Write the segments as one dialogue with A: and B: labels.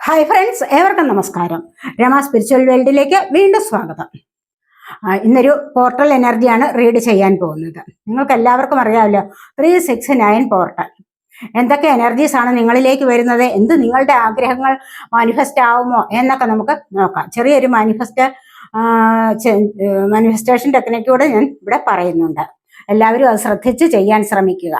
A: Hi friends ഏവർക്കും നമസ്കാരം. Rama spiritual വേൾഡിലേക്ക് വീണ്ടും സ്വാഗതം. ഇന്നൊരു പോർട്ടൽ എനർജിയാണ് റീഡ് ചെയ്യാൻ പോകുന്നത്. നിങ്ങൾക്ക് എല്ലാവർക്കും അറിയാമല്ലോ ത്രീ സിക്സ് നയൻ പോർട്ടൽ എന്തൊക്കെ എനർജീസ് ആണ് നിങ്ങളിലേക്ക് വരുന്നത് എന്ത് നിങ്ങളുടെ ആഗ്രഹങ്ങൾ മാനിഫെസ്റ്റ് ആവുമോ എന്നൊക്കെ നമുക്ക് നോക്കാം. ചെറിയൊരു മാനിഫെസ്റ്റ് മാനിഫെസ്റ്റേഷൻ ടെക്നിക്കൂടെ ഞാൻ ഇവിടെ പറയുന്നുണ്ട്. എല്ലാവരും അത് ശ്രദ്ധിച്ച് ചെയ്യാൻ ശ്രമിക്കുക.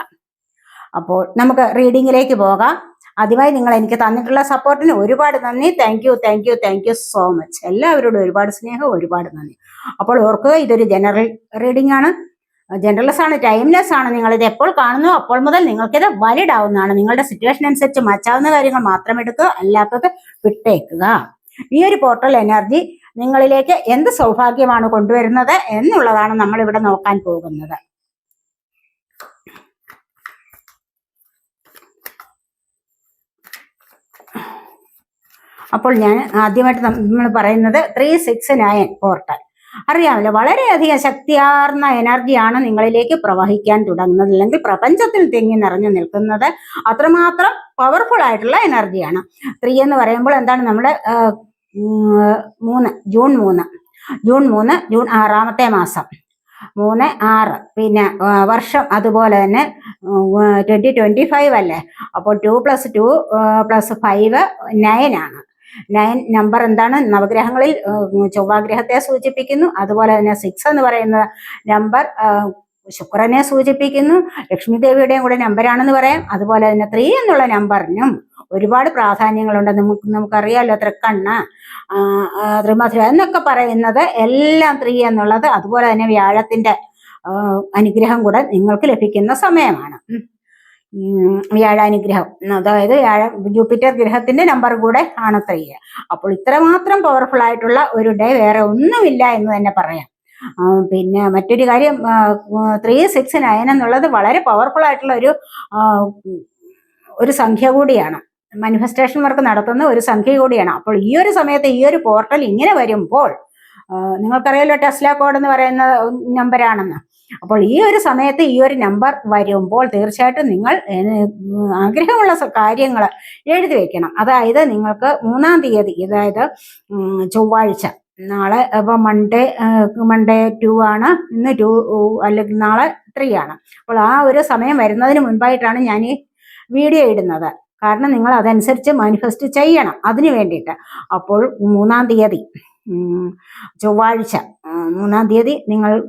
A: അപ്പോൾ നമുക്ക് റീഡിങ്ങിലേക്ക് പോകാം. ആദ്യമായി നിങ്ങൾ എനിക്ക് തന്നിട്ടുള്ള സപ്പോർട്ടിന് ഒരുപാട് നന്ദി. Thank you thank you thank you so much എല്ലാവരോടും ഒരുപാട് സ്നേഹം ഒരുപാട് നന്ദി. അപ്പോൾ ഓർക്കുക ഇതൊരു ജനറൽ റീഡിംഗ് ആണ്. ജനറൽസ് ആണ് ടൈംലെസ് ആണ്. നിങ്ങൾ ഇത് എപ്പോൾ കാണുന്നു അപ്പോൾ മുതൽ നിങ്ങൾക്കിത് വാലിഡ് ആവുന്നതാണ്. നിങ്ങളുടെ സിറ്റുവേഷൻ അനുസരിച്ച് മച്ചാവുന്ന കാര്യങ്ങൾ മാത്രം എടുക്കുക അല്ലാത്തത് വിട്ടേക്കുക. ഈ ഒരു പോർട്ടൽ എനർജി നിങ്ങളിലേക്ക് എന്ത് സൗഭാഗ്യമാണ് കൊണ്ടുവരുന്നത് എന്നുള്ളതാണ് നമ്മൾ ഇവിടെ നോക്കാൻ പോകുന്നത്. അപ്പോൾ ഞാൻ ആദ്യമായിട്ട് നമ്മൾ പറയുന്നത് ത്രീ സിക്സ് നയൻ പോർട്ടൽ അറിയാമല്ലോ വളരെയധികം ശക്തിയാർന്ന എനർജിയാണ് നിങ്ങളിലേക്ക് പ്രവഹിക്കാൻ തുടങ്ങുന്നത്. അല്ലെങ്കിൽ പ്രപഞ്ചത്തിൽ തിങ്ങി നിറഞ്ഞു നിൽക്കുന്നത് അത്രമാത്രം പവർഫുൾ ആയിട്ടുള്ള എനർജിയാണ് ത്രീ എന്ന് പറയുമ്പോൾ എന്താണ് നമ്മുടെ മൂന്ന് ജൂൺ മൂന്ന്. ജൂൺ മൂന്ന് ജൂൺ ആറാമത്തെ മാസം. മൂന്ന് ആറ്. പിന്നെ വർഷം അതുപോലെ തന്നെ ട്വന്റി ട്വന്റി ഫൈവ് അല്ലേ? അപ്പോൾ two plus two plus five nine ആണ്. നയൻ നമ്പർ എന്താണ്? നവഗ്രഹങ്ങളിൽ ചൊവ്വാഗ്രഹത്തെ സൂചിപ്പിക്കുന്നു. അതുപോലെ തന്നെ സിക്സ് എന്ന് പറയുന്ന നമ്പർ ശുക്രനെ സൂചിപ്പിക്കുന്നു. ലക്ഷ്മി ദേവിയുടെയും കൂടെ നമ്പരാണെന്ന് പറയാം. അതുപോലെ തന്നെ ത്രീ എന്നുള്ള നമ്പറിനും ഒരുപാട് പ്രാധാന്യങ്ങളുണ്ട്. നമുക്ക് നമുക്കറിയാമല്ലോ തൃക്കണ്ണ ത്രിമധുര എന്നൊക്കെ പറയുന്നത് എല്ലാം ത്രീ എന്നുള്ളത്. അതുപോലെ തന്നെ വ്യാഴത്തിന്റെ അനുഗ്രഹം കൂടെ നിങ്ങൾക്ക് ലഭിക്കുന്ന സമയമാണ്. വ്യാഴാനുഗ്രഹം. അതായത് ജൂപ്പിറ്റർ ഗ്രഹത്തിന്റെ നമ്പർ കൂടെ ആണ് ത്രീ അപ്പോൾ ഇത്രമാത്രം പവർഫുൾ ആയിട്ടുള്ള ഒരു ഡേ വേറെ ഒന്നുമില്ല എന്ന് തന്നെ പറയാം. പിന്നെ മറ്റൊരു കാര്യം ത്രീ സിക്സ് നയൻ എന്നുള്ളത് വളരെ പവർഫുൾ ആയിട്ടുള്ള ഒരു ഒരു സംഖ്യ കൂടിയാണ്. മാനിഫെസ്റ്റേഷൻ വർക്ക് നടത്തുന്ന ഒരു സംഖ്യ കൂടിയാണ്. അപ്പോൾ ഈ ഒരു സമയത്ത് ഈ ഒരു പോർട്ടൽ ഇങ്ങനെ വരുമ്പോൾ നിങ്ങൾക്കറിയാലോ ടെസ്ല കോഡ് എന്ന് പറയുന്ന നമ്പറാണെന്ന് അപ്പോൾ ഈ ഒരു സമയത്ത് ഈ ഒരു നമ്പർ വരുമ്പോൾ തീർച്ചയായിട്ടും നിങ്ങൾ ആഗ്രഹമുള്ള കാര്യങ്ങൾ എഴുതി വെക്കണം. അതായത് നിങ്ങൾക്ക് മൂന്നാം തീയതി അതായത് ചൊവ്വാഴ്ച നാളെ ഇപ്പൊ മൺഡേ മൺഡേ ടു ആണ് ഇന്ന് ടു അല്ലെങ്കിൽ നാളെ ത്രീ ആണ്. അപ്പോൾ ആ ഒരു സമയം വരുന്നതിന് മുൻപായിട്ടാണ് ഞാൻ ഈ വീഡിയോ ഇടുന്നത്. കാരണം നിങ്ങൾ അതനുസരിച്ച് മാനിഫെസ്റ്റ് ചെയ്യണം അതിന് വേണ്ടിയിട്ട്. അപ്പോൾ മൂന്നാം തീയതി ചൊവ്വാഴ്ച മൂന്നാം തീയതി നിങ്ങൾക്ക്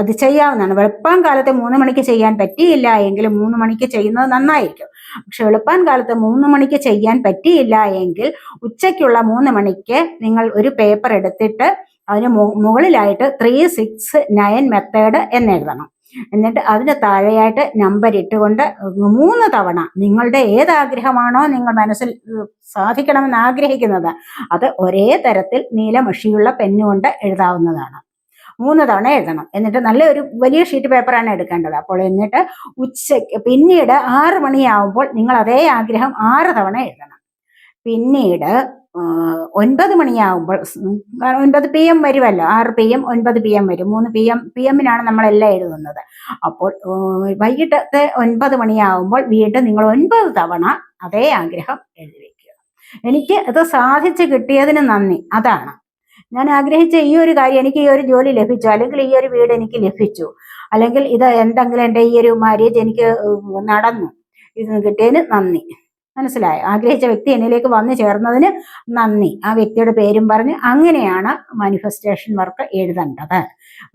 A: അത് ചെയ്യാവുന്നതാണ്. വെളുപ്പാൻ കാലത്ത് മൂന്ന് മണിക്ക് ചെയ്യാൻ പറ്റിയില്ല എങ്കിൽ മൂന്ന് മണിക്ക് ചെയ്യുന്നത് നന്നായിരിക്കും. പക്ഷെ വെളുപ്പാൻ കാലത്ത് മൂന്ന് മണിക്ക് ചെയ്യാൻ പറ്റിയില്ല എങ്കിൽ ഉച്ചയ്ക്കുള്ള മൂന്ന് മണിക്ക് നിങ്ങൾ ഒരു പേപ്പർ എടുത്തിട്ട് അതിന് മുകളിലായിട്ട് ത്രീ സിക്സ് നയൻ മെത്തേഡ് എന്നെഴുതണം എന്നിട്ട് അതിന് താഴെയായിട്ട് നമ്പർ ഇട്ടുകൊണ്ട് മൂന്ന് തവണ നിങ്ങളുടെ ഏത് ആഗ്രഹമാണോ നിങ്ങൾ മനസ്സിൽ സാധിക്കണമെന്ന് ആഗ്രഹിക്കുന്നത് അത് ഒരേ തരത്തിൽ നീലമഷിയുള്ള പെന്നുകൊണ്ട് എഴുതാവുന്നതാണ്. മൂന്ന് തവണ എഴുതണം. എന്നിട്ട് നല്ല ഒരു വലിയ ഷീറ്റ് പേപ്പറാണ് എടുക്കേണ്ടത്. അപ്പോൾ എന്നിട്ട് ഉച്ചയ്ക്ക് പിന്നീട് ആറ് മണിയാവുമ്പോൾ നിങ്ങൾ അതേ ആഗ്രഹം ആറ് തവണ എഴുതണം. പിന്നീട് ഒൻപത് കാരണം ഒൻപത് പി എം വരുമല്ലോ. ആറ് പി എം ഒൻപത് പി എം വരും. മൂന്ന് പി എം പി എമ്മിനാണ് നമ്മളെല്ലാം എഴുതുന്നത്. അപ്പോൾ വൈകിട്ടത്തെ ഒൻപത് മണിയാവുമ്പോൾ വീണ്ടും നിങ്ങൾ ഒൻപത് തവണ അതേ ആഗ്രഹം എഴുതി വെക്കുക. എനിക്ക് ഇത് സാധിച്ചു കിട്ടിയതിന് നന്ദി. അതാണ്. ഞാൻ ആഗ്രഹിച്ച ഈ ഒരു കാര്യം എനിക്ക് ഈ ഒരു ജോലി ലഭിച്ചു. അല്ലെങ്കിൽ ഈ ഒരു വീട് എനിക്ക് ലഭിച്ചു. അല്ലെങ്കിൽ ഇത് എന്തെങ്കിലും എന്റെ ഈ ഒരു മാര്യേജ് എനിക്ക് നടന്നു. ഇത് കിട്ടിയതിന് നന്ദി. മനസ്സിലായോ? ആഗ്രഹിച്ച വ്യക്തി എന്നിലേക്ക് വന്നു ചേർന്നതിന് നന്ദി. ആ വ്യക്തിയുടെ പേരും പറഞ്ഞ് അങ്ങനെയാണ് മാനിഫെസ്റ്റേഷൻ വർക്ക് എഴുതേണ്ടത്.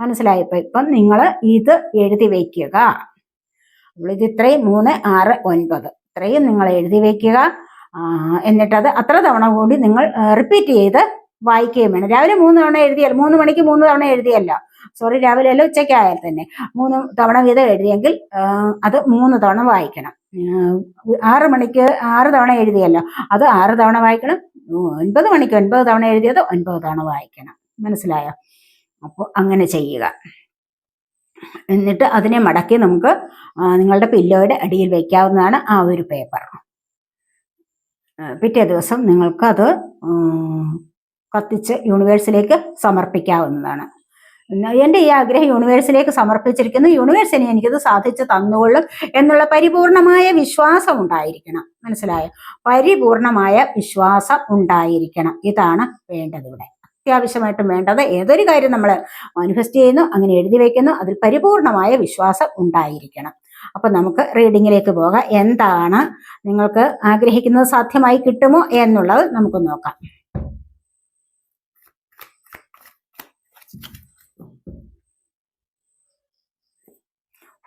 A: മനസ്സിലായോ? ഇപ്പൊ നിങ്ങൾ ഇത് എഴുതി വയ്ക്കുക ഇത് ഇത്രയും മൂന്ന് ആറ് ഒൻപത്. ഇത്രയും നിങ്ങൾ എഴുതി വയ്ക്കുക എന്നിട്ടത് അത്ര തവണ കൂടി നിങ്ങൾ റിപ്പീറ്റ് ചെയ്ത് വായിക്കുകയും വേണം. രാവിലെ മൂന്ന് തവണ എഴുതിയാൽ മൂന്ന് മണിക്ക് മൂന്ന് തവണ എഴുതിയല്ലോ. സോറി രാവിലെ അല്ല ഉച്ചയ്ക്കായാൽ തന്നെ. മൂന്ന് തവണ വീതം എഴുതിയെങ്കിൽ അത് മൂന്ന് തവണ വായിക്കണം. ആറ് മണിക്ക് ആറ് തവണ എഴുതിയല്ലോ. അത് ആറ് തവണ വായിക്കണം. ഒൻപത് മണിക്ക് ഒൻപത് തവണ എഴുതിയത് ഒൻപത് തവണ വായിക്കണം. മനസ്സിലായോ? അപ്പോൾ അങ്ങനെ ചെയ്യുക. എന്നിട്ട് അതിനെ മടക്കി നമുക്ക് നിങ്ങളുടെ പില്ലോയുടെ അടിയിൽ വയ്ക്കാവുന്നതാണ് ആ ഒരു പേപ്പർ. പിറ്റേ ദിവസം നിങ്ങൾക്കത് കത്തിച്ച് യൂണിവേഴ്സിലേക്ക് സമർപ്പിക്കാവുന്നതാണ്. എന്റെ ഈ ആഗ്രഹം യൂണിവേഴ്സിലേക്ക് സമർപ്പിച്ചിരിക്കുന്നു. യൂണിവേഴ്സിനെ എനിക്കത് സാധിച്ചു തന്നുകൊള്ളും എന്നുള്ള പരിപൂർണമായ വിശ്വാസം ഉണ്ടായിരിക്കണം. മനസ്സിലായോ? പരിപൂർണമായ വിശ്വാസം ഉണ്ടായിരിക്കണം. ഇതാണ് വേണ്ടത് ഇവിടെ. അത്യാവശ്യമായിട്ടും വേണ്ടത് ഏതൊരു കാര്യം നമ്മൾ മാനിഫെസ്റ്റ് ചെയ്യുന്നു അങ്ങനെ എഴുതി വയ്ക്കുന്നു അതിൽ പരിപൂർണമായ വിശ്വാസം ഉണ്ടായിരിക്കണം. അപ്പൊ നമുക്ക് റീഡിങ്ങിലേക്ക് പോകാം. എന്താണ് നിങ്ങൾക്ക് ആഗ്രഹിക്കുന്നത് സാധ്യമായി കിട്ടുമോ എന്നുള്ളത് നമുക്ക് നോക്കാം.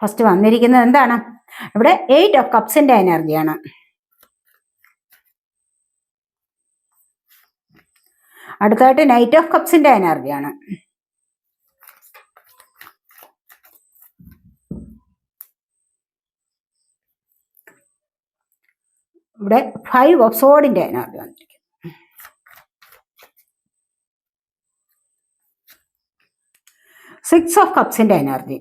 A: ഫസ്റ്റ് വന്നിരിക്കുന്നത് എന്താണ്? ഇവിടെ എയ്റ്റ് ഓഫ് കപ്സിന്റെ എനർജിയാണ് അടുത്തായിട്ട് നൈറ്റ് ഓഫ് കപ്സിന്റെ എനർജിയാണ് ഇവിടെ ഫൈവ് ഓഫ് സോഡിന്റെ എനർജി വന്നിരിക്കുന്നു. സിക്സ് ഓഫ് കപ്സിന്റെ എനർജി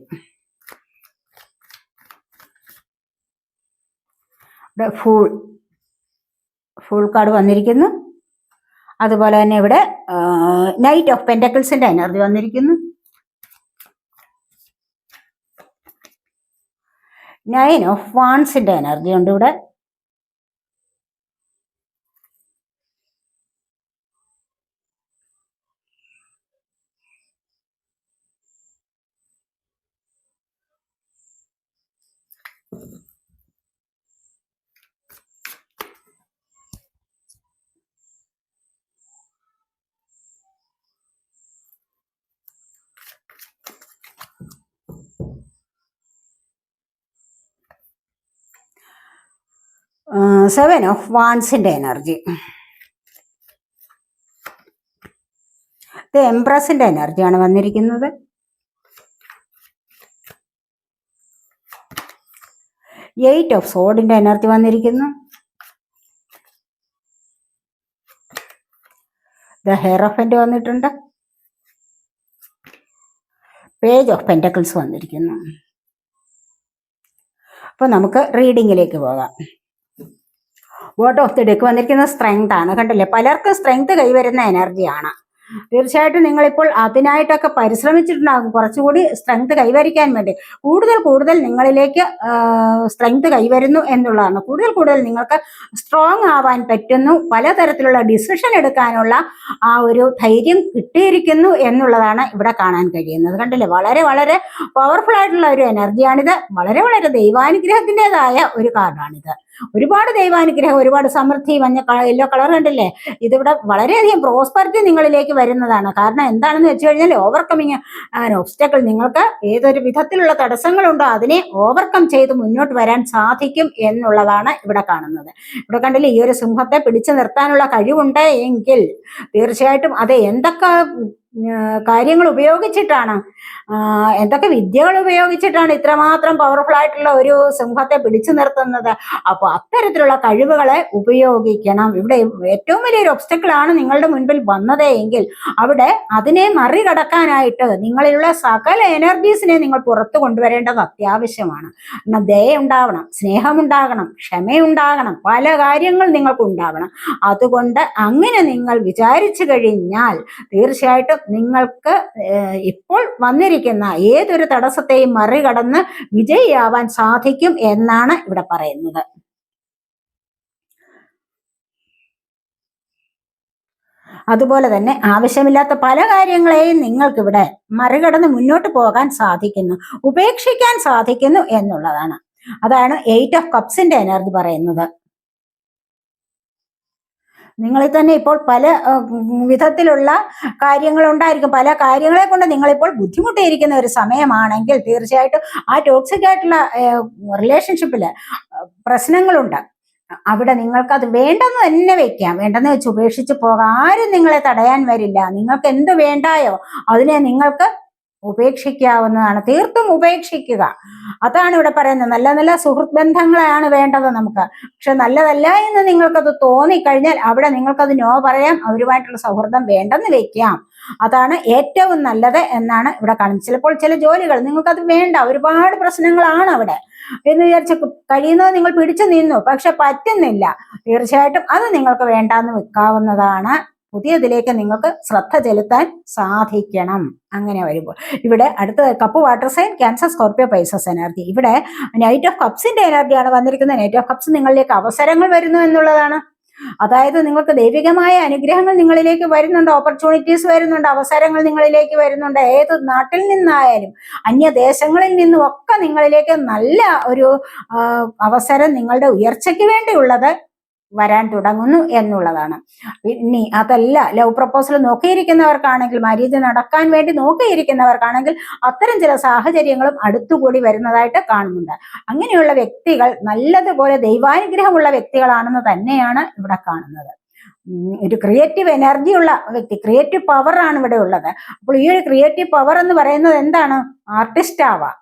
A: ഇവിടെ ഫുൾ ഫുൾ കാർഡ് വന്നിരിക്കുന്നു. അതുപോലെ തന്നെ ഇവിടെ നൈറ്റ് ഓഫ് പെൻഡക്കിൾസിന്റെ എനർജി വന്നിരിക്കുന്നു. നയൻ ഓഫ് വാൺസിന്റെ എനർജി ഉണ്ട് ഇവിടെ. സെവൻ ഓഫ് വാൺസിന്റെ എനർജി ഇത് എംപ്രസിന്റെ എനർജിയാണ് വന്നിരിക്കുന്നത്. എയ്റ്റ് ഓഫ് സോഡിന്റെ എനർജി വന്നിരിക്കുന്നു. ദ ഹെയറഫന്റ് വന്നിട്ടുണ്ട്. പേജ് ഓഫ് പെന്റക്കിൾസ് വന്നിരിക്കുന്നു. അപ്പൊ നമുക്ക് റീഡിങ്ങിലേക്ക് പോകാം. വോട്ട് ഓഫ് ദി ഡെക്ക് വന്നിരിക്കുന്ന സ്ട്രെങ്ത് ആണ്. കണ്ടില്ലേ? പലർക്കും സ്ട്രെങ്ത് കൈവരുന്ന എനർജിയാണ് തീർച്ചയായിട്ടും നിങ്ങളിപ്പോൾ അതിനായിട്ടൊക്കെ പരിശ്രമിച്ചിട്ടുണ്ടാകും. കുറച്ചുകൂടി സ്ട്രെങ്ത് കൈവരിക്കാൻ വേണ്ടി. കൂടുതൽ കൂടുതൽ നിങ്ങളിലേക്ക് സ്ട്രെങ്ത് കൈവരുന്നു എന്നുള്ളതാണ്. കൂടുതൽ കൂടുതൽ നിങ്ങൾക്ക് സ്ട്രോങ് ആവാൻ പറ്റുന്നു. പലതരത്തിലുള്ള ഡിസിഷൻ എടുക്കാനുള്ള ആ ഒരു ധൈര്യം കിട്ടിയിരിക്കുന്നു എന്നുള്ളതാണ് ഇവിടെ കാണാൻ കഴിയുന്നത്. കണ്ടില്ലേ? വളരെ വളരെ പവർഫുൾ ആയിട്ടുള്ള ഒരു എനർജിയാണിത് വളരെ വളരെ ദൈവാനുഗ്രഹത്തിന്റെതായ ഒരു കാർഡാണിത് ഒരുപാട് ദൈവാനുഗ്രഹം ഒരുപാട് സമൃദ്ധി മഞ്ഞ യെല്ലോ കളർ കണ്ടില്ലേ? ഇതിവിടെ വളരെയധികം പ്രോസ്പെറിറ്റി നിങ്ങളിലേക്ക് വരുന്നതാണ്. കാരണം എന്താണെന്ന് വെച്ച് കഴിഞ്ഞാൽ ഓവർകമ്മിങ് ആൻ ഒബ്സ്റ്റക്കിൾ നിങ്ങൾക്ക് ഏതൊരു വിധത്തിലുള്ള തടസ്സങ്ങളുണ്ടോ അതിനെ ഓവർകം ചെയ്ത് മുന്നോട്ട് വരാൻ സാധിക്കും എന്നുള്ളതാണ് ഇവിടെ കാണുന്നത്. ഇവിടെ കണ്ടില്ലേ ഈ ഒരു സിംഹത്തെ പിടിച്ചു നിർത്താനുള്ള കഴിവുണ്ട് എങ്കിൽ തീർച്ചയായിട്ടും അത് എന്തൊക്കെ കാര്യങ്ങൾ ഉപയോഗിച്ചിട്ടാണ്. എന്തൊക്കെ വിദ്യകൾ ഉപയോഗിച്ചിട്ടാണ് ഇത്രമാത്രം പവർഫുൾ ആയിട്ടുള്ള ഒരു സിംഹത്തെ പിടിച്ചു നിർത്തുന്നത്. അപ്പോൾ അത്തരത്തിലുള്ള കഴിവുകളെ ഉപയോഗിക്കണം. ഇവിടെ ഏറ്റവും വലിയൊരു ഒബ്സ്റ്റക്കിൾ ആണ് നിങ്ങളുടെ മുൻപിൽ വന്നതേ എങ്കിൽ അവിടെ അതിനെ മറികടക്കാനായിട്ട് നിങ്ങളിലുള്ള സകല എനർജീസിനെ നിങ്ങൾ പുറത്തു കൊണ്ടുവരേണ്ടത് അത്യാവശ്യമാണ്. എന്നാൽ ദയ ഉണ്ടാവണം സ്നേഹമുണ്ടാകണം ക്ഷമയുണ്ടാകണം പല കാര്യങ്ങൾ നിങ്ങൾക്ക് ഉണ്ടാവണം അതുകൊണ്ട് അങ്ങനെ നിങ്ങൾ വിചാരിച്ചു കഴിഞ്ഞാൽ തീർച്ചയായിട്ടും നിങ്ങൾക്ക് ഇപ്പോൾ വന്നിരിക്കുന്ന ഏതൊരു തടസ്സത്തെയും മറികടന്ന് വിജയിയാവാൻ സാധിക്കും എന്നാണ് ഇവിടെ പറയുന്നത്. അതുപോലെ തന്നെ ആവശ്യമില്ലാത്ത പല കാര്യങ്ങളെയും നിങ്ങൾക്കിവിടെ മറികടന്ന് മുന്നോട്ട് പോകാൻ സാധിക്കുന്നു ഉപേക്ഷിക്കാൻ സാധിക്കുന്നു എന്നുള്ളതാണ്. അതാണ് എയ്റ്റ് ഓഫ് കപ്സിന്റെ എനർജി പറയുന്നത്. നിങ്ങളിൽ തന്നെ ഇപ്പോൾ പല വിധത്തിലുള്ള കാര്യങ്ങൾ ഉണ്ടായിരിക്കും പല കാര്യങ്ങളെ കൊണ്ട് നിങ്ങളിപ്പോൾ ബുദ്ധിമുട്ടിയിരിക്കുന്ന ഒരു സമയമാണെങ്കിൽ തീർച്ചയായിട്ടും ആ ടോക്സിക് ആയിട്ടുള്ള റിലേഷൻഷിപ്പിൽ പ്രശ്നങ്ങളുണ്ട്. അവിടെ നിങ്ങൾക്ക് അത് വേണ്ടെന്ന് തന്നെ വെക്കാം. വേണ്ടെന്ന് വെച്ച് ഉപേക്ഷിച്ച് പോകാം ആരും നിങ്ങളെ തടയാൻ വരില്ല. നിങ്ങൾക്ക് എന്ത് വേണ്ടായോ അതിനെ നിങ്ങൾക്ക് ഉപേക്ഷിക്കാവുന്നതാണ്. തീർത്തും ഉപേക്ഷിക്കുക. അതാണ് ഇവിടെ പറയുന്നത്. നല്ല നല്ല സുഹൃത്ത് ബന്ധങ്ങളാണ് വേണ്ടത് നമുക്ക്. പക്ഷെ നല്ലതല്ല എന്ന് നിങ്ങൾക്കത് തോന്നിക്കഴിഞ്ഞാൽ അവിടെ നിങ്ങൾക്കത് നോ പറയാം അവരുമായിട്ടുള്ള സൗഹൃദം വേണ്ടെന്ന് വെക്കാം. അതാണ് ഏറ്റവും നല്ലത് എന്നാണ് ഇവിടെ കാണുന്നത്. ചിലപ്പോൾ ചില ജോലികൾ നിങ്ങൾക്കത് വേണ്ട. ഒരുപാട് പ്രശ്നങ്ങളാണ് അവിടെ. എന്ന് വിചാരിച്ച കഴിയുന്നത് നിങ്ങൾ പിടിച്ചു നിന്നു. പക്ഷെ പറ്റുന്നില്ല. തീർച്ചയായിട്ടും അത് നിങ്ങൾക്ക് വേണ്ടാന്ന് വെക്കാവുന്നതാണ്. പുതിയതിലേക്ക് നിങ്ങൾക്ക് ശ്രദ്ധ ചെലുത്താൻ സാധിക്കണം. അങ്ങനെ വരുമ്പോൾ. ഇവിടെ അടുത്ത cup water sign Cancer Scorpio Pisces energy ഇവിടെ നൈറ്റ് ഓഫ് കപ്സിന്റെ എനർജിയാണ് വന്നിരിക്കുന്നത്. നൈറ്റ് ഓഫ് കപ്സ് നിങ്ങളിലേക്ക് അവസരങ്ങൾ വരുന്നു എന്നുള്ളതാണ്. അതായത് നിങ്ങൾക്ക് ദൈവികമായ അനുഗ്രഹങ്ങൾ നിങ്ങളിലേക്ക് വരുന്നുണ്ട്. ഓപ്പർച്യൂണിറ്റീസ് വരുന്നുണ്ട്. അവസരങ്ങൾ നിങ്ങളിലേക്ക് വരുന്നുണ്ട്. ഏത് നാട്ടിൽ നിന്നായാലും അന്യദേശങ്ങളിൽ നിന്നും ഒക്കെ നിങ്ങളിലേക്ക് നല്ല ഒരു അവസരം നിങ്ങളുടെ ഉയർച്ചയ്ക്ക് വേണ്ടിയുള്ളത് വരാൻ തുടങ്ങുന്നു എന്നുള്ളതാണ്. ഇനി അതല്ല ലവ് പ്രപ്പോസൽ നോക്കിയിരിക്കുന്നവർക്കാണെങ്കിൽ മാര്യേജ് നടക്കാൻ വേണ്ടി നോക്കിയിരിക്കുന്നവർക്കാണെങ്കിൽ അത്തരം ചില സാഹചര്യങ്ങളും അടുത്തുകൂടി വരുന്നതായിട്ട് കാണുന്നുണ്ട്. അങ്ങനെയുള്ള വ്യക്തികൾ നല്ലതുപോലെ ദൈവാനുഗ്രഹമുള്ള വ്യക്തികളാണെന്ന് തന്നെയാണ് ഇവിടെ കാണുന്നത്. ഒരു ക്രിയേറ്റീവ് എനർജി ഉള്ള വ്യക്തി ക്രിയേറ്റീവ് പവർ ആണ് ഇവിടെ ഉള്ളത്. അപ്പോൾ ഈ ഒരു ക്രിയേറ്റീവ് പവർ എന്ന് പറയുന്നത് എന്താണ്? ആർട്ടിസ്റ്റ് ആവാം.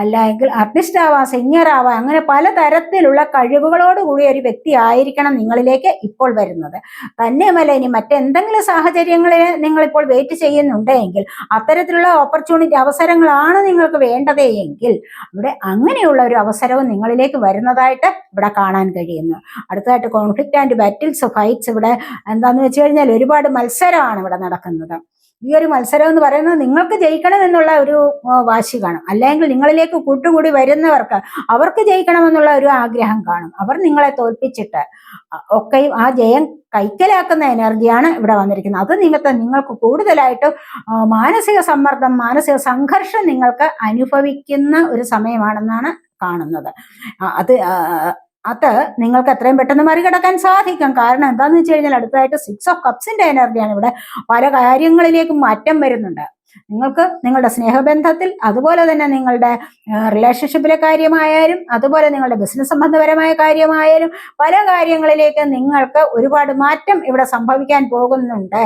A: അല്ലെങ്കിൽ ആർട്ടിസ്റ്റ് ആവാം സിംഗർ ആവാം അങ്ങനെ പലതരത്തിലുള്ള കഴിവുകളോട് കൂടിയ ഒരു വ്യക്തി ആയിരിക്കണം നിങ്ങളിലേക്ക് ഇപ്പോൾ വരുന്നത്. തന്നെയുമല്ല ഇനി മറ്റെന്തെങ്കിലും സാഹചര്യങ്ങളിൽ നിങ്ങൾ ഇപ്പോൾ വെയിറ്റ് ചെയ്യുന്നുണ്ടെങ്കിൽ അത്തരത്തിലുള്ള ഓപ്പർച്യൂണിറ്റി അവസരങ്ങളാണ് നിങ്ങൾക്ക് വേണ്ടത് എങ്കിൽ ഇവിടെ അങ്ങനെയുള്ള ഒരു അവസരവും നിങ്ങളിലേക്ക് വരുന്നതായിട്ട് ഇവിടെ കാണാൻ കഴിയുന്നു. അടുത്തതായിട്ട് കോൺഫ്ലിക്റ്റ് ആൻഡ് ബാറ്റിൽസ് ഫൈറ്റ്സ് ഇവിടെ എന്താന്ന് വെച്ച് കഴിഞ്ഞാൽ ഒരുപാട് മത്സരമാണ് ഇവിടെ നടക്കുന്നത്. ഈ ഒരു മത്സരം എന്ന് പറയുന്നത് നിങ്ങൾക്ക് ജയിക്കണം എന്നുള്ള ഒരു വാശി കാണും അല്ലെങ്കിൽ നിങ്ങളിലേക്ക് കൂട്ടുകൂടി വരുന്നവർക്ക് അവർക്ക് ജയിക്കണമെന്നുള്ള ഒരു ആഗ്രഹം കാണും. അവർ നിങ്ങളെ തോൽപ്പിച്ചിട്ട് ഒക്കെയും ആ ജയം കൈക്കലാക്കുന്ന എനർജിയാണ് ഇവിടെ വന്നിരിക്കുന്നത്. അത് നിമിത്തം നിങ്ങൾക്ക് കൂടുതലായിട്ട് മാനസിക സമ്മർദ്ദം മാനസിക സംഘർഷം നിങ്ങൾക്ക് അനുഭവിക്കുന്ന ഒരു സമയമാണെന്നാണ് കാണുന്നത്. അത് അത് നിങ്ങൾക്ക് എത്രയും പെട്ടെന്ന് മറികടക്കാൻ സാധിക്കും. കാരണം എന്താണെന്ന് വെച്ച് കഴിഞ്ഞാൽ അടുത്തതായിട്ട് സിക്സ് ഓഫ് കപ്സിന്റെ എനർജിയാണ് ഇവിടെ പല കാര്യങ്ങളിലേക്കും മാറ്റം വരുന്നുണ്ട്. നിങ്ങൾക്ക് നിങ്ങളുടെ സ്നേഹബന്ധത്തിൽ അതുപോലെ തന്നെ നിങ്ങളുടെ റിലേഷൻഷിപ്പിലെ കാര്യമായാലും അതുപോലെ നിങ്ങളുടെ ബിസിനസ് സംബന്ധപരമായ കാര്യമായാലും പല കാര്യങ്ങളിലേക്ക് നിങ്ങൾക്ക് ഒരുപാട് മാറ്റം ഇവിടെ സംഭവിക്കാൻ പോകുന്നുണ്ട്.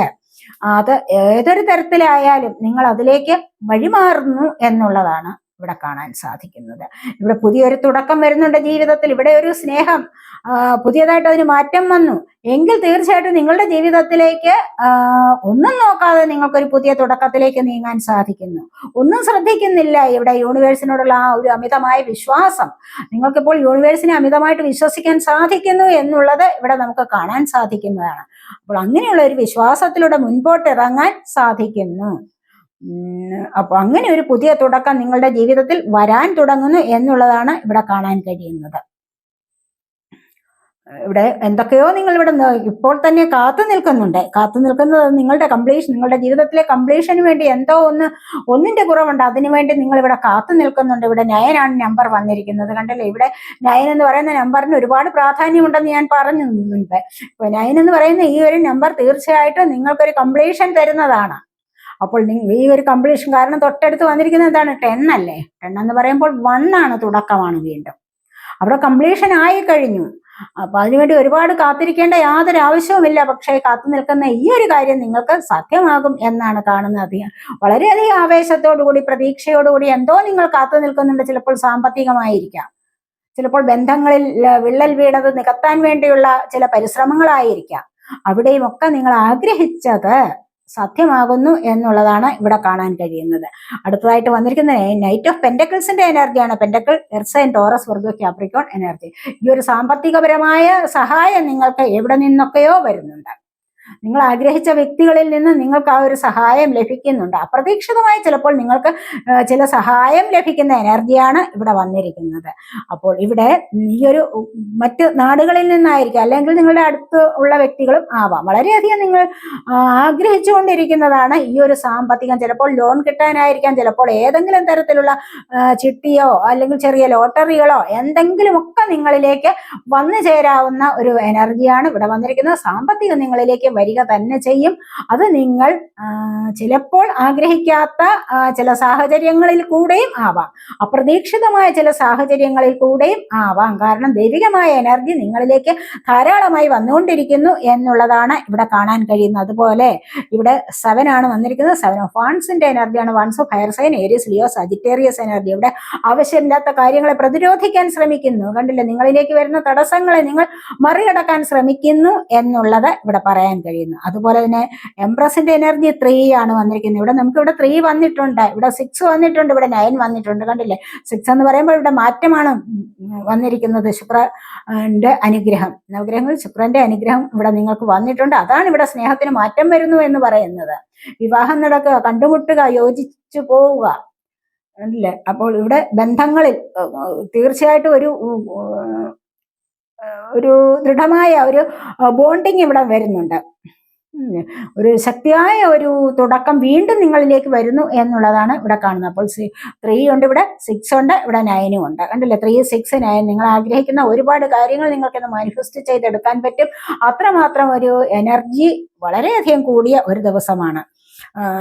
A: അത് ഏതൊരു തരത്തിലായാലും നിങ്ങൾ അതിലേക്ക് വഴിമാറുന്നു എന്നുള്ളതാണ്. ഇവിടെ കാണാൻ സാധിക്കുന്നത്. ഇവിടെ പുതിയൊരു തുടക്കം വരുന്നുണ്ട് ജീവിതത്തിൽ. ഇവിടെ ഒരു സ്നേഹം പുതിയതായിട്ട് അതിന് മാറ്റം വന്നു. എങ്കിൽ തീർച്ചയായിട്ടും നിങ്ങളുടെ ജീവിതത്തിലേക്ക് ഒന്നും നോക്കാതെ നിങ്ങൾക്കൊരു പുതിയ തുടക്കത്തിലേക്ക് നീങ്ങാൻ സാധിക്കുന്നു. ഒന്നും ശ്രദ്ധിക്കുന്നില്ല ഇവിടെ യൂണിവേഴ്സിനോടുള്ള ആ ഒരു അമിതമായ വിശ്വാസം. നിങ്ങൾക്കിപ്പോൾ യൂണിവേഴ്സിനെ അമിതമായിട്ട് വിശ്വസിക്കാൻ സാധിക്കുന്നു എന്നുള്ളത് ഇവിടെ നമുക്ക് കാണാൻ സാധിക്കുന്നതാണ്. അപ്പോൾ അങ്ങനെയുള്ള ഒരു വിശ്വാസത്തിലൂടെ മുൻപോട്ട് ഇറങ്ങാൻ സാധിക്കുന്നു. ഉം, അപ്പൊ അങ്ങനെ ഒരു പുതിയ തുടക്കം നിങ്ങളുടെ ജീവിതത്തിൽ വരാൻ തുടങ്ങുന്നു എന്നുള്ളതാണ് ഇവിടെ കാണാൻ കഴിയുന്നത്. ഇവിടെ എന്തൊക്കെയോ നിങ്ങൾ ഇവിടെ ഇപ്പോൾ തന്നെ കാത്തു നിൽക്കുന്നുണ്ട്. കാത്തു നിൽക്കുന്നത് നിങ്ങളുടെ കംപ്ലീഷൻ നിങ്ങളുടെ ജീവിതത്തിലെ കംപ്ലീഷന് വേണ്ടി എന്തോ ഒന്ന് ഒന്നിന്റെ കുറവുണ്ട്. അതിനുവേണ്ടി നിങ്ങൾ ഇവിടെ കാത്തു നിൽക്കുന്നുണ്ട്. ഇവിടെ നയനാണ് നമ്പർ വന്നിരിക്കുന്നത്. കണ്ടല്ലേ? ഇവിടെ നയൻ എന്ന് പറയുന്ന നമ്പറിന് ഒരുപാട് പ്രാധാന്യമുണ്ടെന്ന് ഞാൻ പറഞ്ഞു മുൻപ്. നയൻ എന്ന് പറയുന്ന ഈ ഒരു നമ്പർ തീർച്ചയായിട്ടും നിങ്ങൾക്കൊരു കംപ്ലീഷൻ തരുന്നതാണ്. അപ്പോൾ നിങ്ങൾ ഈ ഒരു കംപ്ലീഷൻ കാരണം തൊട്ടടുത്ത് വന്നിരിക്കുന്നത് എന്താണ്? ടെൻ അല്ലേ? ടെൻ എന്ന് പറയുമ്പോൾ വൺ ആണ് തുടക്കമാണ് വീണ്ടും. അവിടെ കംപ്ലീഷൻ ആയി കഴിഞ്ഞു. അപ്പൊ അതിനുവേണ്ടി ഒരുപാട് കാത്തിരിക്കേണ്ട യാതൊരു ആവശ്യവുമില്ല പക്ഷേ കാത്തു നിൽക്കുന്ന ഈ ഒരു കാര്യം നിങ്ങൾക്ക് സത്യമാകും എന്നാണ് കാണുന്നത്. വളരെയധികം ആവേശത്തോടുകൂടി പ്രതീക്ഷയോടുകൂടി എന്തോ നിങ്ങൾ കാത്തു നിൽക്കുന്നുണ്ട്. ചിലപ്പോൾ സാമ്പത്തികമായിരിക്കാം. ചിലപ്പോൾ ബന്ധങ്ങളിൽ വിള്ളൽ വീണത് നികത്താൻ വേണ്ടിയുള്ള ചില പരിശ്രമങ്ങളായിരിക്കാം. അവിടെയുമൊക്കെ നിങ്ങൾ ആഗ്രഹിച്ചത് സാധ്യമാകുന്നു എന്നുള്ളതാണ് ഇവിടെ കാണാൻ കഴിയുന്നത്. അടുത്തതായിട്ട് വന്നിരിക്കുന്ന നൈറ്റ് ഓഫ് പെൻഡക്കിൾസിന്റെ എനർജിയാണ് pentacle and Taurus Virgo Capricorn energy ഈ ഒരു സാമ്പത്തികപരമായ സഹായം നിങ്ങൾക്ക് എവിടെ നിന്നൊക്കെയോ വരുന്നുണ്ട്. നിങ്ങൾ ആഗ്രഹിച്ച വ്യക്തികളിൽ നിന്ന് നിങ്ങൾക്ക് ആ ഒരു സഹായം ലഭിക്കുന്നുണ്ട്. അപ്രതീക്ഷിതമായി ചിലപ്പോൾ നിങ്ങൾക്ക് ചില സഹായം ലഭിക്കുന്ന എനർജിയാണ് ഇവിടെ വന്നിരിക്കുന്നത്. അപ്പോൾ ഇവിടെ ഈ ഒരു മറ്റ് നാടുകളിൽ നിന്നായിരിക്കും അല്ലെങ്കിൽ നിങ്ങളുടെ അടുത്ത് ഉള്ള വ്യക്തികളും ആവാം. വളരെയധികം നിങ്ങൾ ആഗ്രഹിച്ചുകൊണ്ടിരിക്കുന്നതാണ് ഈ ഒരു സാമ്പത്തികം. ചിലപ്പോൾ ലോൺ കിട്ടാനായിരിക്കാം ചിലപ്പോൾ ഏതെങ്കിലും തരത്തിലുള്ള ചിട്ടിയോ അല്ലെങ്കിൽ ചെറിയ ലോട്ടറികളോ എന്തെങ്കിലുമൊക്കെ നിങ്ങളിലേക്ക് വന്നു ചേരാവുന്ന ഒരു എനർജിയാണ് ഇവിടെ വന്നിരിക്കുന്നത്. സാമ്പത്തികം നിങ്ങളിലേക്ക് വരിക തന്നെ ചെയ്യും. അത് നിങ്ങൾ ചിലപ്പോൾ ആഗ്രഹിക്കാത്ത ചില സാഹചര്യങ്ങളിൽ കൂടെയും ആവാം. അപ്രതീക്ഷിതമായ ചില സാഹചര്യങ്ങളിൽ കൂടെയും ആവാം. കാരണം ദൈവികമായ എനർജി നിങ്ങളിലേക്ക് ധാരാളമായി വന്നുകൊണ്ടിരിക്കുന്നു എന്നുള്ളതാണ് ഇവിടെ കാണാൻ കഴിയുന്നത്. അതുപോലെ ഇവിടെ സെവൻ ആണ് വന്നിരിക്കുന്നത്. സെവൻ ഓഫ് വാൺസിന്റെ എനർജിയാണ്. Wands of fire sign Aries Leo Sagittarius energy ഇവിടെ ആവശ്യമില്ലാത്ത കാര്യങ്ങളെ പ്രതിരോധിക്കാൻ ശ്രമിക്കുന്നു. കണ്ടില്ലേ? നിങ്ങളിലേക്ക് വരുന്ന തടസ്സങ്ങളെ നിങ്ങൾ മറികടക്കാൻ ശ്രമിക്കുന്നു എന്നുള്ളത് ഇവിടെ പറയാൻ കഴിയുന്നു. അതുപോലെ തന്നെ എംപ്രസിന്റെ എനർജി ത്രീ ആണ് വന്നിരിക്കുന്നത്. ഇവിടെ നമുക്ക് ഇവിടെ ത്രീ വന്നിട്ടുണ്ട്. ഇവിടെ സിക്സ് വന്നിട്ടുണ്ട്. ഇവിടെ നയൻ വന്നിട്ടുണ്ട്. കണ്ടില്ലേ? സിക്സ് എന്ന് പറയുമ്പോൾ ഇവിടെ മാറ്റമാണ് വന്നിരിക്കുന്നത് ശുക്രന്റെ അനുഗ്രഹം. നവഗ്രഹങ്ങൾ ശുക്രന്റെ അനുഗ്രഹം ഇവിടെ നിങ്ങൾക്ക് വന്നിട്ടുണ്ട്. അതാണ് ഇവിടെ സ്നേഹത്തിന് മാറ്റം വരുന്നു എന്ന് പറയുന്നത്. വിവാഹം നടക്കുക കണ്ടുമുട്ടുക യോജിച്ചു പോവുക. അല്ലേ അപ്പോൾ ഇവിടെ ബന്ധങ്ങളിൽ തീർച്ചയായിട്ടും ഒരു ഒരു ദൃഢമായ ഒരു ബോണ്ടിങ് ഇവിടെ വരുന്നുണ്ട്. ഒരു ശക്തിയായ ഒരു തുടക്കം വീണ്ടും നിങ്ങളിലേക്ക് വരുന്നു എന്നുള്ളതാണ് ഇവിടെ കാണുന്നത്. അപ്പോൾ ത്രീ ഉണ്ട് ഇവിടെ സിക്സ് ഉണ്ട് ഇവിടെ നയനും ഉണ്ട്. കണ്ടില്ലേ? ത്രീ സിക്സ് നയൻ നിങ്ങൾ ആഗ്രഹിക്കുന്ന ഒരുപാട് കാര്യങ്ങൾ നിങ്ങൾക്ക് മാനിഫെസ്റ്റ് ചെയ്തെടുക്കാൻ പറ്റും. അത്രമാത്രം ഒരു എനർജി വളരെയധികം കൂടിയ ഒരു ദിവസമാണ്.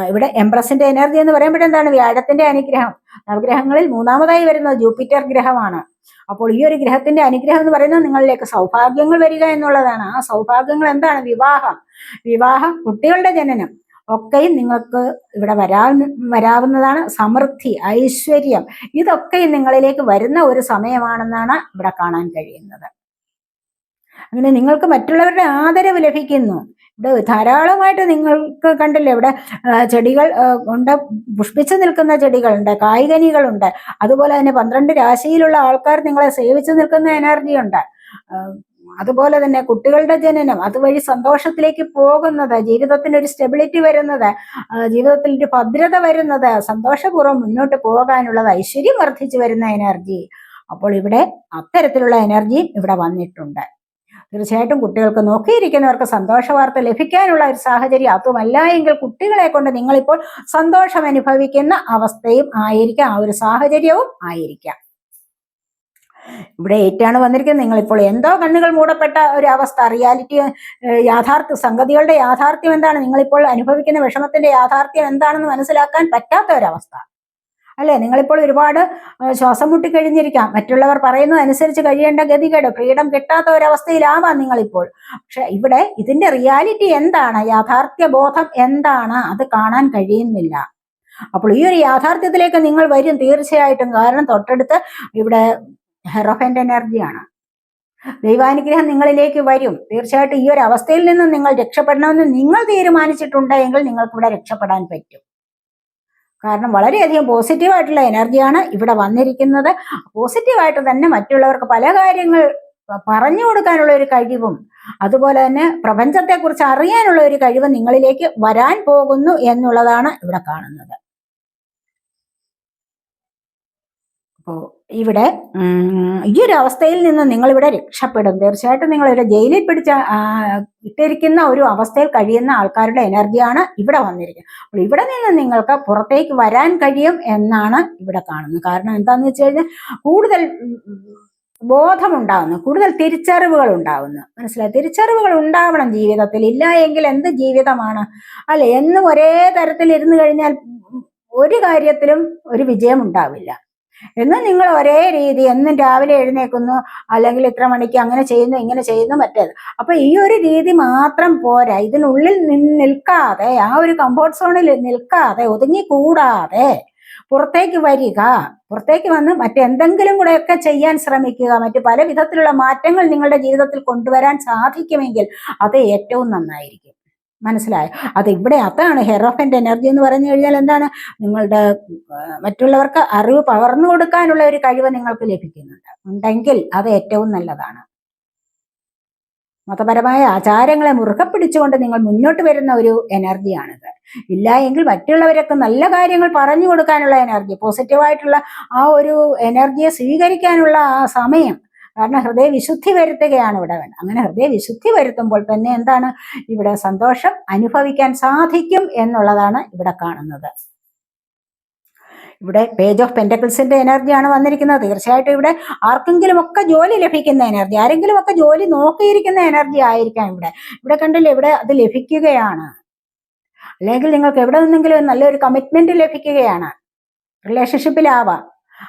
A: ഇവിടെ എംപ്രസിന്റെ എനർജി എന്ന് പറയുമ്പോൾ എന്താണ് വ്യാഴത്തിന്റെ അനുഗ്രഹം. നവഗ്രഹങ്ങളിൽ മൂന്നാമതായി വരുന്നത് ജൂപ്പിറ്റർ ഗ്രഹമാണ്. അപ്പോൾ ഈ ഒരു ഗ്രഹത്തിന്റെ അനുഗ്രഹം എന്ന് പറയുന്നത് നിങ്ങളിലേക്ക് സൗഭാഗ്യങ്ങൾ വരിക എന്നുള്ളതാണ്. ആ സൗഭാഗ്യങ്ങൾ എന്താണ്? വിവാഹം. വിവാഹം കുട്ടികളുടെ ജനനം. ഒക്കെയും നിങ്ങൾക്ക് ഇവിടെ വരാ വരാവുന്നതാണ് സമൃദ്ധി ഐശ്വര്യം. ഇതൊക്കെയും നിങ്ങളിലേക്ക് വരുന്ന ഒരു സമയമാണെന്നാണ് ഇവിടെ കാണാൻ കഴിയുന്നത്. അങ്ങനെ നിങ്ങൾക്ക് മറ്റുള്ളവരുടെ ആദരവ് ലഭിക്കുന്നു. ഇവിടെ ധാരാളമായിട്ട് നിങ്ങൾക്ക് കണ്ടില്ലേ ഇവിടെ ചെടികൾ ഉണ്ട്. പുഷ്പിച്ചു നിൽക്കുന്ന ചെടികളുണ്ട് കായികനികളുണ്ട്. അതുപോലെ തന്നെ പന്ത്രണ്ട് രാശിയിലുള്ള ആൾക്കാർ നിങ്ങളെ സേവിച്ചു നിൽക്കുന്ന എനർജി ഉണ്ട്. അതുപോലെ തന്നെ കുട്ടികളുടെ ജനനം അതുവഴി സന്തോഷത്തിലേക്ക് പോകുന്നത് ജീവിതത്തിന് ഒരു സ്റ്റെബിലിറ്റി വരുന്നത് ജീവിതത്തിൽ ഒരു ഭദ്രത വരുന്നത് സന്തോഷപൂർവം മുന്നോട്ട് പോകാനുള്ളത് ഐശ്വര്യം വർദ്ധിച്ചു വരുന്ന എനർജി അപ്പോൾ ഇവിടെ അത്തരത്തിലുള്ള എനർജിയും ഇവിടെ വന്നിട്ടുണ്ട്. തീർച്ചയായിട്ടും കുട്ടികൾക്ക് നോക്കിയിരിക്കുന്നവർക്ക് സന്തോഷ വാർത്ത ലഭിക്കാനുള്ള ഒരു സാഹചര്യം അതുമല്ല എങ്കിൽ കുട്ടികളെ കൊണ്ട് നിങ്ങളിപ്പോൾ സന്തോഷം അനുഭവിക്കുന്ന അവസ്ഥയും ആയിരിക്കാം ആ ഒരു സാഹചര്യവും ആയിരിക്കാം. ഇവിടെ ഏറ്റാണ് വന്നിരിക്കുന്നത്. നിങ്ങളിപ്പോൾ എന്തോ കണ്ണുകൾ മൂടപ്പെട്ട ഒരു അവസ്ഥ റിയാലിറ്റി യാഥാർത്ഥ്യ സംഗതികളുടെ യാഥാർത്ഥ്യം എന്താണ്? നിങ്ങളിപ്പോൾ അനുഭവിക്കുന്ന വിഷമത്തിന്റെ യാഥാർത്ഥ്യം എന്താണെന്ന് മനസ്സിലാക്കാൻ പറ്റാത്ത ഒരവസ്ഥ അല്ലെ? നിങ്ങളിപ്പോൾ ഒരുപാട് ശ്വാസം മുട്ടി കഴിഞ്ഞിരിക്കാം. മറ്റുള്ളവർ പറയുന്നതനുസരിച്ച് കഴിയേണ്ട ഗതികേട് ഫ്രീഡം കിട്ടാത്ത ഒരവസ്ഥയിലാവാം നിങ്ങളിപ്പോൾ. പക്ഷെ ഇവിടെ ഇതിന്റെ റിയാലിറ്റി എന്താണ്? യാഥാർത്ഥ്യ ബോധം എന്താണ്? അത് കാണാൻ കഴിയുന്നില്ല. അപ്പോൾ ഈ ഒരു യാഥാർത്ഥ്യത്തിലേക്ക് നിങ്ങൾ വരും തീർച്ചയായിട്ടും. കാരണം തൊട്ടടുത്ത് ഇവിടെ ഹെറോഫന്റെ എനർജിയാണ് ദൈവാനുഗ്രഹം നിങ്ങളിലേക്ക് വരും. തീർച്ചയായിട്ടും ഈ ഒരു അവസ്ഥയിൽ നിന്ന് നിങ്ങൾ രക്ഷപ്പെടണമെന്ന് നിങ്ങൾ തീരുമാനിച്ചിട്ടുണ്ടെങ്കിൽ നിങ്ങൾക്കിവിടെ രക്ഷപ്പെടാൻ പറ്റും. കാരണം വളരെയധികം പോസിറ്റീവായിട്ടുള്ള എനർജിയാണ് ഇവിടെ വന്നിരിക്കുന്നത്. പോസിറ്റീവായിട്ട് തന്നെ മറ്റുള്ളവർക്ക് പല കാര്യങ്ങൾ പറഞ്ഞു കൊടുക്കാനുള്ള ഒരു കഴിവും അതുപോലെ തന്നെ പ്രപഞ്ചത്തെക്കുറിച്ച് അറിയാനുള്ള ഒരു കഴിവ് നിങ്ങളിലേക്ക് വരാൻ പോകുന്നു എന്നുള്ളതാണ് ഇവിടെ കാണുന്നത്. അപ്പോൾ ഇവിടെ ഈ ഒരു അവസ്ഥയിൽ നിന്ന് നിങ്ങൾ ഇവിടെ രക്ഷപ്പെടും. തീർച്ചയായിട്ടും നിങ്ങൾ ഇവിടെ ജയിലിൽ പിടിച്ച ഇട്ടിരിക്കുന്ന ഒരു അവസ്ഥയിൽ കഴിയുന്ന ആൾക്കാരുടെ എനർജിയാണ് ഇവിടെ വന്നിരിക്കുന്നത്. അപ്പോൾ ഇവിടെ നിന്ന് നിങ്ങൾക്ക് പുറത്തേക്ക് വരാൻ കഴിയും എന്നാണ് ഇവിടെ കാണുന്നത്. കാരണം എന്താണെന്ന് വെച്ച് കഴിഞ്ഞാൽ കൂടുതൽ ബോധമുണ്ടാകുന്നു കൂടുതൽ തിരിച്ചറിവുകൾ ഉണ്ടാവുന്നു. മനസ്സിലായി? തിരിച്ചറിവുകൾ ഉണ്ടാവണം ജീവിതത്തിൽ. ഇല്ല എങ്കിൽ എന്ത് ജീവിതമാണ്? അല്ലെ? എന്നും ഒരേ തരത്തിൽ ഇരുന്ന് കഴിഞ്ഞാൽ ഒരു കാര്യത്തിലും ഒരു വിജയം ഉണ്ടാവില്ല. എന്നും നിങ്ങൾ ഒരേ രീതി എന്നും രാവിലെ എഴുന്നേക്കുന്നു അല്ലെങ്കിൽ ഇത്ര മണിക്ക് അങ്ങനെ ചെയ്യുന്നു ഇങ്ങനെ ചെയ്യുന്നു മറ്റേത്. അപ്പൊ ഈ ഒരു രീതി മാത്രം പോരാ. ഇതിനുള്ളിൽ നിൽക്കാതെ ആ ഒരു കംഫോർട്ട് സോണിൽ നിൽക്കാതെ ഒതുങ്ങിക്കൂടാതെ പുറത്തേക്ക് വരിക. പുറത്തേക്ക് വന്ന് മറ്റെന്തെങ്കിലും കൂടെയൊക്കെ ചെയ്യാൻ ശ്രമിക്കുക. മറ്റു പല വിധത്തിലുള്ള മാറ്റങ്ങൾ നിങ്ങളുടെ ജീവിതത്തിൽ കൊണ്ടുവരാൻ സാധിക്കുമെങ്കിൽ അത് ഏറ്റവും നന്നായിരിക്കും. മനസ്സിലായോ? അത് ഇവിടെ അതാണ് ഹെറോഫന്റെ എനർജി എന്ന് പറഞ്ഞു കഴിഞ്ഞാൽ എന്താണ്? നിങ്ങളുടെ മറ്റുള്ളവർക്ക് അറിവ് പകർന്നു കൊടുക്കാനുള്ള ഒരു കഴിവ് നിങ്ങൾക്ക് ലഭിക്കുന്നുണ്ട്. ഉണ്ടെങ്കിൽ അത് ഏറ്റവും നല്ലതാണ്. മതപരമായ ആചാരങ്ങളെ മുറുകെ പിടിച്ചുകൊണ്ട് നിങ്ങൾ മുന്നോട്ട് വരുന്ന ഒരു എനർജിയാണിത് ഇല്ല എങ്കിൽ മറ്റുള്ളവരൊക്കെ നല്ല കാര്യങ്ങൾ പറഞ്ഞു കൊടുക്കാനുള്ള എനർജി പോസിറ്റീവായിട്ടുള്ള ആ ഒരു എനർജിയെ സ്വീകരിക്കാനുള്ള ആ സമയം കാരണം ഹൃദയ വിശുദ്ധി വരുത്തുകയാണ് ഇവിടെ വേണം അങ്ങനെ ഹൃദയ വിശുദ്ധി വരുത്തുമ്പോൾ തന്നെ എന്താണ്? ഇവിടെ സന്തോഷം അനുഭവിക്കാൻ സാധിക്കും എന്നുള്ളതാണ് ഇവിടെ കാണുന്നത്. ഇവിടെ പേജ് ഓഫ് പെന്റക്കിൾസിന്റെ എനർജിയാണ് വന്നിരിക്കുന്നത്. തീർച്ചയായിട്ടും ഇവിടെ ആർക്കെങ്കിലും ഒക്കെ ജോലി ലഭിക്കുന്ന എനർജി ആരെങ്കിലും ഒക്കെ ജോലി നോക്കിയിരിക്കുന്ന എനർജി ആയിരിക്കാം ഇവിടെ. ഇവിടെ കണ്ടില്ലേ ഇവിടെ അത് ലഭിക്കുകയാണ്. അല്ലെങ്കിൽ നിങ്ങൾക്ക് എവിടെ നിന്നെങ്കിലും നല്ലൊരു കമ്മിറ്റ്മെന്റ് ലഭിക്കുകയാണ്. റിലേഷൻഷിപ്പിലാവാം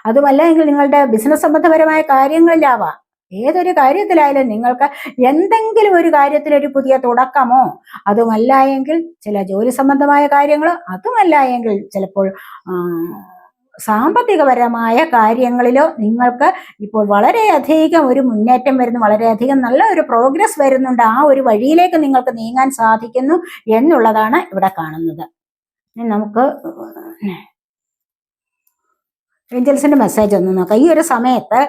A: അതുമല്ല എങ്കിൽ നിങ്ങളുടെ ബിസിനസ് സംബന്ധപരമായ കാര്യങ്ങളിലാവാം ഏതൊരു കാര്യത്തിലായാലും നിങ്ങൾക്ക് എന്തെങ്കിലും ഒരു കാര്യത്തിൽ ഒരു പുതിയ തുടക്കമോ? അതുമല്ല എങ്കിൽ ചില ജോലി സംബന്ധമായ കാര്യങ്ങളോ അതുമല്ല എങ്കിൽ ചിലപ്പോൾ സാമ്പത്തികപരമായ കാര്യങ്ങളിലോ നിങ്ങൾക്ക് ഇപ്പോൾ വളരെയധികം ഒരു മുന്നേറ്റം വരുന്നു വളരെയധികം നല്ല ഒരു പ്രോഗ്രസ് വരുന്നുണ്ട് ആ ഒരു വഴിയിലേക്ക് നിങ്ങൾക്ക് നീങ്ങാൻ സാധിക്കുന്നു എന്നുള്ളതാണ് ഇവിടെ കാണുന്നത്. നമുക്ക് ഏഞ്ചൽസിന്റെ മെസ്സേജ് ഒന്ന് നോക്കാം. ഈ ഒരു സമയത്ത്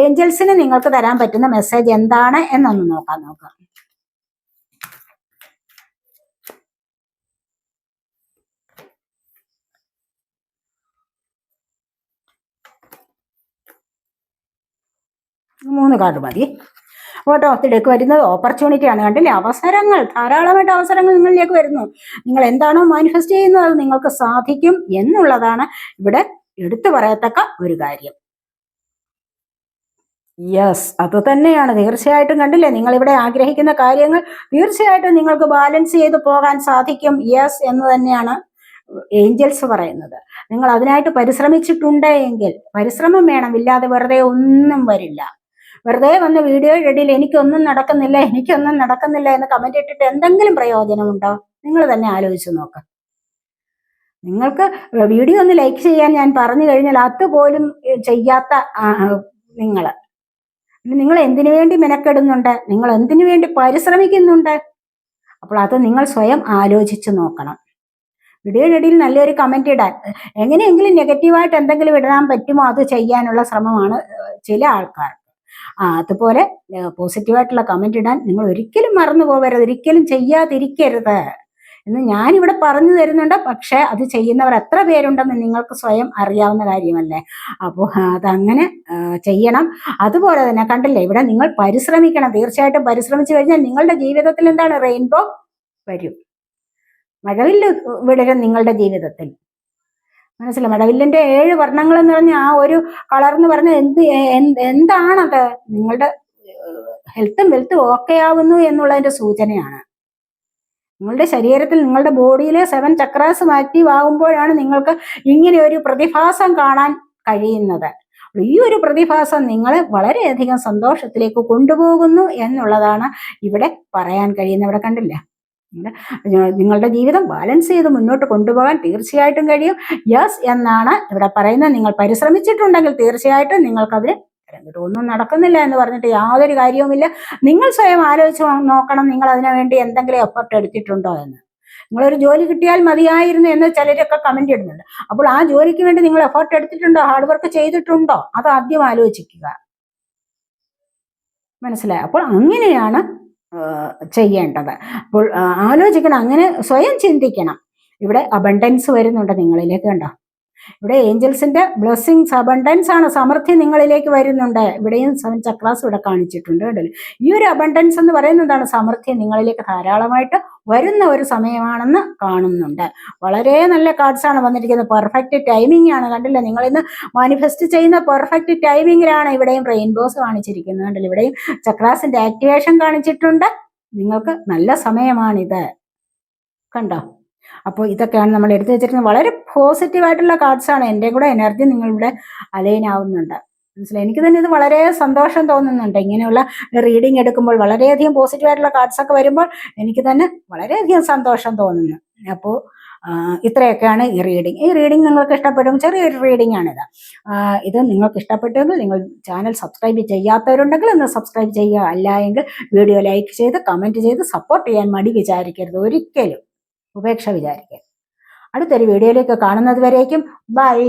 A: ഏഞ്ചൽസിന് നിങ്ങൾക്ക് തരാൻ പറ്റുന്ന മെസ്സേജ് എന്താണ് എന്നൊന്ന് നോക്കാം നോക്കാം മൂന്ന് കാർഡ് മതി. ഓട്ടോ ഇതിലേക്ക് വരുന്നത് ഓപ്പർച്യൂണിറ്റി ആണ് കണ്ടില്ലേ? അവസരങ്ങൾ ധാരാളമായിട്ട് അവസരങ്ങൾ നിങ്ങളിലേക്ക് വരുന്നു. നിങ്ങൾ എന്താണോ മാനിഫെസ്റ്റ് ചെയ്യുന്നത് അത് നിങ്ങൾക്ക് സാധിക്കും എന്നുള്ളതാണ് ഇവിടെ എടുത്തു പറയത്തക്ക ഒരു കാര്യം. യെസ് അത് തന്നെയാണ്. തീർച്ചയായിട്ടും കണ്ടില്ലേ? നിങ്ങൾ ഇവിടെ ആഗ്രഹിക്കുന്ന കാര്യങ്ങൾ തീർച്ചയായിട്ടും നിങ്ങൾക്ക് ബാലൻസ് ചെയ്ത് പോകാൻ സാധിക്കും. യെസ് എന്ന് തന്നെയാണ് ഏഞ്ചൽസ് പറയുന്നത്. നിങ്ങൾ അതിനായിട്ട് പരിശ്രമിച്ചിട്ടുണ്ട് എങ്കിൽ പരിശ്രമം വേണം. ഇല്ലാതെ വെറുതെ ഒന്നും വരില്ല. വെറുതെ വന്ന് വീഡിയോ ഇടയിൽ എനിക്കൊന്നും നടക്കുന്നില്ല എനിക്കൊന്നും നടക്കുന്നില്ല എന്ന് കമന്റ് ഇട്ടിട്ട് എന്തെങ്കിലും പ്രയോജനമുണ്ടോ? നിങ്ങൾ തന്നെ ആലോചിച്ച് നോക്ക്. നിങ്ങൾക്ക് വീഡിയോ ഒന്ന് ലൈക്ക് ചെയ്യാൻ ഞാൻ പറഞ്ഞു കഴിഞ്ഞാൽ അതുപോലും ചെയ്യാത്ത നിങ്ങൾ നിങ്ങൾ എന്തിനു വേണ്ടി മെനക്കെടുന്നുണ്ട്? നിങ്ങൾ എന്തിനു വേണ്ടി പരിശ്രമിക്കുന്നുണ്ട്? അപ്പോൾ അത് നിങ്ങൾ സ്വയം ആലോചിച്ച് നോക്കണം. വീഡിയോയുടെ ഇടയിൽ നല്ലൊരു കമന്റ് ഇടാൻ. എങ്ങനെയെങ്കിലും നെഗറ്റീവായിട്ട് എന്തെങ്കിലും ഇടാൻ പറ്റുമോ? അത് ചെയ്യാനുള്ള ശ്രമമാണ് ചില ആൾക്കാർ അതുപോലെ പോസിറ്റീവായിട്ടുള്ള കമന്റ് ഇടാൻ നിങ്ങൾ ഒരിക്കലും മറന്നു പോകരുത് ഒരിക്കലും ചെയ്യാതിരിക്കരുത്. എന്ന് ഞാനിവിടെ പറഞ്ഞു തരുന്നുണ്ട്. പക്ഷെ അത് ചെയ്യുന്നവർ എത്ര പേരുണ്ടെന്ന് നിങ്ങൾക്ക് സ്വയം അറിയാവുന്ന കാര്യമല്ലേ? അപ്പോൾ അതങ്ങനെ ചെയ്യണം. അതുപോലെ തന്നെ കണ്ടില്ലേ ഇവിടെ നിങ്ങൾ പരിശ്രമിക്കണം. തീർച്ചയായിട്ടും പരിശ്രമിച്ചു കഴിഞ്ഞാൽ നിങ്ങളുടെ ജീവിതത്തിൽ എന്താണ്? റെയിൻബോ വരും. മഴവില്ല് വിടരും നിങ്ങളുടെ ജീവിതത്തിൽ. മനസ്സിലായി? മഴവില്ലിന്റെ ഏഴ് വർണങ്ങൾ എന്ന് പറഞ്ഞ ആ ഒരു കളർ എന്ന് പറഞ്ഞ എന്ത് എന്താണത്? നിങ്ങളുടെ ഹെൽത്തും വെൽത്തും ഓക്കെ ആവുന്നു എന്നുള്ളതിന്റെ സൂചനയാണ്. നിങ്ങളുടെ ശരീരത്തിൽ നിങ്ങളുടെ ബോഡിയിലെ സെവൻ ചക്രാസ് ആക്റ്റീവ് ആകുമ്പോഴാണ് നിങ്ങൾക്ക് ഇങ്ങനെ ഒരു പ്രതിഭാസം കാണാൻ കഴിയുന്നത്. ഈ ഒരു പ്രതിഭാസം നിങ്ങളെ വളരെയധികം സന്തോഷത്തിലേക്ക് കൊണ്ടുപോകുന്നു എന്നുള്ളതാണ് ഇവിടെ പറയാൻ കഴിയുന്ന ഇവിടെ കണ്ടില്ല? നിങ്ങളുടെ ജീവിതം ബാലൻസ് ചെയ്ത് മുന്നോട്ട് കൊണ്ടുപോകാൻ തീർച്ചയായിട്ടും കഴിയും. യെസ് എന്നാണ് ഇവിടെ പറയുന്നത്. നിങ്ങൾ പരിശ്രമിച്ചിട്ടുണ്ടെങ്കിൽ തീർച്ചയായിട്ടും നിങ്ങൾക്കതിന് ഒന്നും നടക്കുന്നില്ല എന്ന് പറഞ്ഞിട്ട് യാതൊരു കാര്യവുമില്ല. നിങ്ങൾ സ്വയം ആലോചിച്ച് നോക്കണം നിങ്ങൾ അതിനു വേണ്ടി എന്തെങ്കിലും എഫർട്ട് എടുത്തിട്ടുണ്ടോ എന്ന്. നിങ്ങളൊരു ജോലി കിട്ടിയാൽ മതിയായിരുന്നു എന്ന് ചിലരൊക്കെ കമന്റ് ഇടുന്നുണ്ട്. അപ്പോൾ ആ ജോലിക്ക് വേണ്ടി നിങ്ങൾ എഫർട്ട് എടുത്തിട്ടുണ്ടോ? ഹാർഡ് വർക്ക് ചെയ്തിട്ടുണ്ടോ? അത് ആദ്യം ആലോചിക്കുക. മനസ്സിലായി? അപ്പോൾ അങ്ങനെയാണ് ചെയ്യേണ്ടത്. അപ്പോൾ ആലോചിക്കണം അങ്ങനെ സ്വയം ചിന്തിക്കണം. ഇവിടെ അബണ്ടൻസ് വരുന്നുണ്ട് നിങ്ങളിലേക്ക് കണ്ടോ. ഇവിടെ ഏഞ്ചൽസിന്റെ ബ്ലെസ്സിങ്സ് അബണ്ടൻസ് ആണ്. സമൃദ്ധി നിങ്ങളിലേക്ക് വരുന്നുണ്ട്. ഇവിടെയും സെവൻ ചക്രാസ് ഇവിടെ കാണിച്ചിട്ടുണ്ട് കേട്ടോ ഈ ഒരു അബണ്ടൻസ് എന്ന് പറയുന്നത് എന്താണ്? സമൃദ്ധി നിങ്ങളിലേക്ക് ധാരാളമായിട്ട് വരുന്ന ഒരു സമയമാണെന്ന് കാണുന്നുണ്ട്. വളരെ നല്ല കാർഡ്സ് ആണ് വന്നിരിക്കുന്നത്. പെർഫെക്റ്റ് ടൈമിംഗ് ആണ് കണ്ടില്ല? നിങ്ങൾ ഇന്ന് മാനിഫെസ്റ്റ് ചെയ്യുന്ന പെർഫെക്റ്റ് ടൈമിങ്ങിലാണ് ഇവിടെയും റെയിൻബോസ് കാണിച്ചിരിക്കുന്നത് കണ്ടില്ല? ഇവിടെയും ചക്രാസിന്റെ ആക്ടിവേഷൻ കാണിച്ചിട്ടുണ്ട്. നിങ്ങൾക്ക് നല്ല സമയമാണിത്. കണ്ടോ? അപ്പോൾ ഇതൊക്കെയാണ് നമ്മൾ എടുത്തു വെച്ചിരിക്കുന്നത്. വളരെ പോസിറ്റീവ് ആയിട്ടുള്ള കാർഡ്സ് എന്റെ കൂടെ എനർജി നിങ്ങളിവിടെ അലൈൻ ആവുന്നുണ്ട്. മനസ്സിലായി? എനിക്ക് തന്നെ ഇത് വളരെ സന്തോഷം തോന്നുന്നുണ്ട്. ഇങ്ങനെയുള്ള റീഡിംഗ് എടുക്കുമ്പോൾ വളരെയധികം പോസിറ്റീവ് ആയിട്ടുള്ള കാർഡ്സ് ഒക്കെ വരുമ്പോൾ എനിക്ക് തന്നെ വളരെയധികം സന്തോഷം തോന്നുന്നു. അപ്പോൾ ഇത്രയൊക്കെയാണ് ഈ റീഡിംഗ് ഈ റീഡിംഗ് നിങ്ങൾക്ക് ഇഷ്ടപ്പെടും. ചെറിയൊരു റീഡിംഗ് ആണിത്. ഇത് നിങ്ങൾക്ക് ഇഷ്ടപ്പെട്ടെങ്കിൽ നിങ്ങൾ ചാനൽ സബ്സ്ക്രൈബ് ചെയ്യാത്തവരുണ്ടെങ്കിൽ ഒന്ന് സബ്സ്ക്രൈബ് ചെയ്യുക. അല്ല എങ്കിൽ വീഡിയോ ലൈക്ക് ചെയ്ത് കമന്റ് ചെയ്ത് സപ്പോർട്ട് ചെയ്യാൻ മടി വിചാരിക്കരുത്. ഒരിക്കലും. ഉപേക്ഷ വിചാരിക്കുക. അടുത്തൊരു വീഡിയോയിലേക്ക് കാണുന്നത് വരേക്കും ബൈ.